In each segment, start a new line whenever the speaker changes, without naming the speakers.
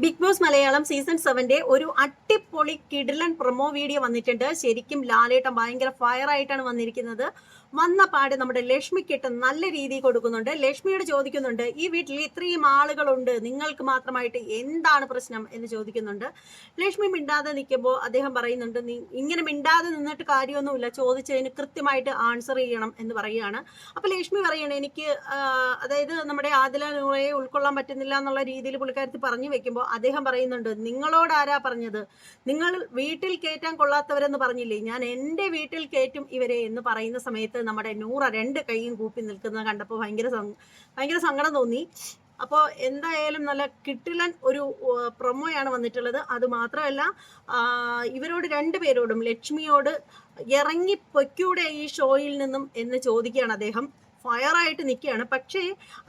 Big Boss Malayalam season സെവന്റെ ഒരു അട്ടിപ്പൊളി കിടിലൻ പ്രൊമോ വീഡിയോ വന്നിട്ടുണ്ട്. ശരിക്കും ലാലേട്ടൻ ഭയങ്കര ഫയർ ആയിട്ടാണ് വന്നിരിക്കുന്നത്. വന്ന പാട് നമ്മുടെ ലക്ഷ്മിക്കിട്ട് നല്ല രീതിയിൽ കൊടുക്കുന്നുണ്ട്. ലക്ഷ്മിയോട് ചോദിക്കുന്നുണ്ട് ഈ വീട്ടിൽ ഇത്രയും ആളുകളുണ്ട് നിങ്ങൾക്ക് മാത്രമായിട്ട് എന്താണ് പ്രശ്നം? എന്ന് ചോദിക്കുന്നുണ്ട്. ലക്ഷ്മി മിണ്ടാതെ നിൽക്കുമ്പോൾ അദ്ദേഹം പറയുന്നുണ്ട് നീ ഇങ്ങനെ മിണ്ടാതെ നിന്നിട്ട് കാര്യമൊന്നുമില്ല ചോദിച്ചതിന് കൃത്യമായിട്ട് ആൻസർ ചെയ്യണം എന്ന് പറയുകയാണ്. അപ്പൊ ലക്ഷ്മി പറയണേ എനിക്ക് അതായത് നമ്മുടെ ആദില നൂറയെ ഉൾക്കൊള്ളാൻ പറ്റുന്നില്ല എന്നുള്ള രീതിയിൽ പുള്ളിക്കാരത്തിൽ പറഞ്ഞു വെക്കുമ്പോൾ അദ്ദേഹം പറയുന്നുണ്ട് നിങ്ങളോട് ആരാ പറഞ്ഞത്? നിങ്ങൾ വീട്ടിൽ കയറ്റാൻ കൊള്ളാത്തവരെന്ന് പറഞ്ഞില്ലേ? ഞാൻ എന്റെ വീട്ടിൽ കയറ്റും ഇവരെ എന്ന് പറയുന്ന സമയത്ത് നമ്മുടെ നൂറ രണ്ട് കൈയും കൂപ്പി നിൽക്കുന്നത് കണ്ടപ്പോൾ ഭയങ്കര ഭയങ്കര സങ്കടം തോന്നി. അപ്പോൾ എന്തായാലും നല്ല കിട്ടിലൻ ഒരു പ്രൊമോയാണ് വന്നിട്ടുള്ളത്. അത് മാത്രമല്ല ഇവരോട് ഇവരോട് രണ്ടുപേരോടും ലക്ഷ്മിയോട് ഇറങ്ങി പൊയ്ക്കൂടെ ഈ ഷോയിൽ നിന്നും എന്ന് ചോദിക്കുകയാണ് അദ്ദേഹം. ഫയറായിട്ട് നിൽക്കുകയാണ്. പക്ഷേ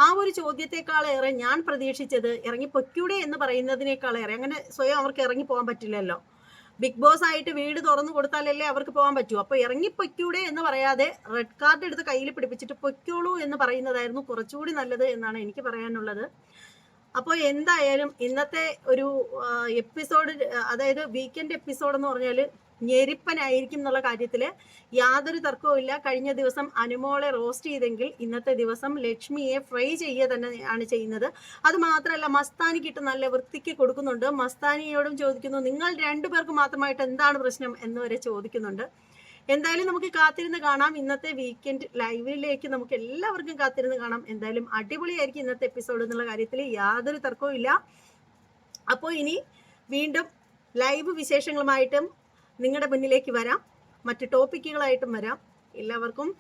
ആ ഒരു ചോദ്യത്തെക്കാളേറെ ഞാൻ പ്രതീക്ഷിച്ചത് ഇറങ്ങി പൊക്കൂടെ എന്ന് പറയുന്നതിനേക്കാളേറെ അങ്ങനെ സ്വയം അവർക്ക് ഇറങ്ങി പോകാൻ പറ്റില്ലല്ലോ. ബിഗ് ബോസ് ആയിട്ട് വീട് തുറന്നു കൊടുത്താലല്ലേ അവർക്ക് പോകാൻ പറ്റൂ. അപ്പോൾ ഇറങ്ങി പൊയ്ക്കൂടെ എന്ന് പറയാതെ റെഡ് കാർഡ് എടുത്ത് കയ്യിൽ പിടിപ്പിച്ചിട്ട് പൊയ്ക്കോളൂ എന്ന് പറയുന്നതായിരുന്നു കുറച്ചുകൂടി നല്ലത് എന്നാണ് എനിക്ക് പറയാനുള്ളത്. അപ്പോൾ എന്തായാലും ഇന്നത്തെ ഒരു എപ്പിസോഡ് അതായത് വീക്കെൻഡ് എപ്പിസോഡ് എന്ന് പറഞ്ഞാൽ ഞെരിപ്പനായിരിക്കും എന്നുള്ള കാര്യത്തിൽ യാതൊരു തർക്കവും ഇല്ല. കഴിഞ്ഞ ദിവസം അനുമോളെ റോസ്റ്റ് ചെയ്തെങ്കിൽ ഇന്നത്തെ ദിവസം ലക്ഷ്മിയെ ഫ്രൈ ചെയ്യുക തന്നെ ആണ് ചെയ്യുന്നത്. അത് മാത്രമല്ല മസ്താനിക്കിട്ട് നല്ല വൃത്തിക്ക് കൊടുക്കുന്നുണ്ട്. മസ്താനിയോടും ചോദിക്കുന്നു നിങ്ങൾ രണ്ടുപേർക്ക് മാത്രമായിട്ട് എന്താണ് പ്രശ്നം? എന്ന് വരെ ചോദിക്കുന്നുണ്ട്. എന്തായാലും നമുക്ക് കാത്തിരുന്ന് കാണാം. ഇന്നത്തെ വീക്കെൻഡ് ലൈവിലേക്ക് നമുക്ക് എല്ലാവർക്കും കാത്തിരുന്ന് കാണാം. എന്തായാലും അടിപൊളിയായിരിക്കും ഇന്നത്തെ എപ്പിസോഡ് എന്നുള്ള കാര്യത്തിൽ. യാതൊരു തർക്കവും ഇല്ല. അപ്പോൾ ഇനി വീണ്ടും ലൈവ് വിശേഷങ്ങളുമായിട്ടും നിങ്ങളുടെ മുന്നിലേക്ക് വരാം. മറ്റ് ടോപ്പിക്കുകളായിട്ടും വരാം. എല്ലാവർക്കും